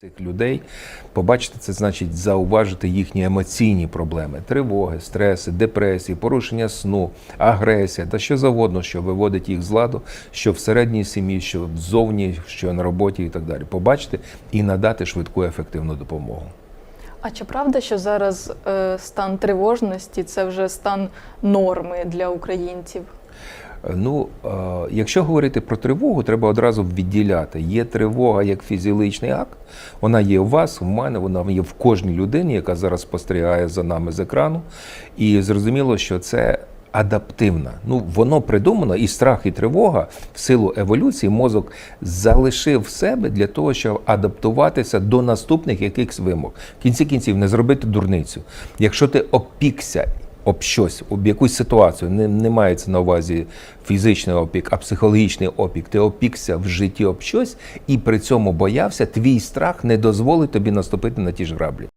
цих людей. Побачити це значить зауважити їхні емоційні проблеми: тривоги, стреси, депресії, порушення сну, агресія та що завгодно, що виводить їх з ладу, що в середній сім'ї, що ззовні, що на роботі і так далі. Побачити і надати швидку ефективну допомогу. А чи правда, що зараз е, стан тривожності це вже стан норми для українців? Ну, е, якщо говорити про тривогу, треба одразу відділяти. Є тривога як фізіологічний акт, вона є у вас, у мене, вона є в кожній людині, яка зараз спостерігає за нами з екрану. І зрозуміло, що це адаптивна. Ну, воно придумано, і страх, і тривога в силу еволюції мозок залишив себе для того, щоб адаптуватися до наступних якихось вимог. В кінці кінців не зробити дурницю. Якщо ти опікся об щось, об якусь ситуацію, не, не мається на увазі фізичний опік, а психологічний опік. Ти опікся в житті об щось і при цьому боявся, твій страх не дозволить тобі наступити на ті ж граблі.